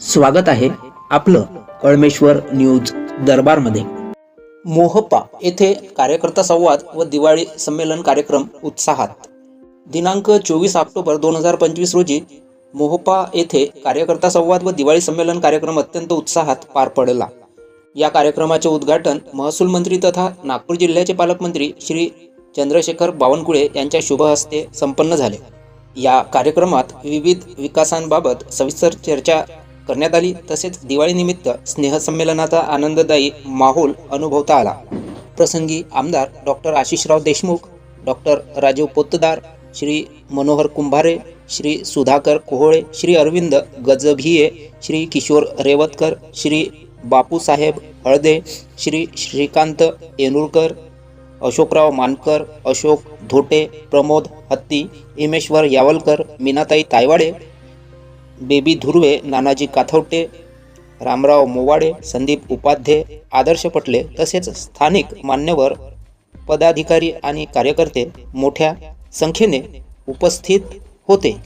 स्वागत आहे आपलं कळमेश्वर न्यूज दरबारमध्ये. मोहपा येथे कार्यकर्ता संवाद व दिवाळी संमेलन कार्यक्रम उत्साहात. दिनांक चोवीस ऑक्टोबर दोन हजार पंचवीस रोजी मोहपा येथे कार्यकर्ता संवाद व दिवाळी संमेलन कार्यक्रम अत्यंत उत्साहात पार पडला. या कार्यक्रमाचे उद्घाटन महसूल मंत्री तथा नागपूर जिल्ह्याचे पालकमंत्री श्री चंद्रशेखर बावनकुळे यांच्या शुभ हस्ते संपन्न झाले. या कार्यक्रमात विविध विकासांबाबत सविस्तर चर्चा करण्यात आली. तसेच दिवाळीनिमित्त स्नेहसंमेलनाचा आनंददायी माहोल अनुभवता आला. प्रसंगी आमदार doctor Ashishrao Deshmukh doctor Rajeev Potdar Shri Manohar Kumbhare Shri Sudhakar Kohale Shri Arvind Gajbhiye Shri Kishor Revatkar Shri Bapusaheb Halde Shri Shrikant Yenurkar Ashokrao Mankar Ashok Dhote Pramod Hatti Himeshwar Yawalkar Meenatai Taywade Baby Dhurve Nanaji Kathwate Ramrao Mowade Sandeep Upadhye Adarsh Patle तसेच स्थानिक मान्यवर पदाधिकारी आणि कार्यकर्ते मोठ्या संख्येने उपस्थित होते.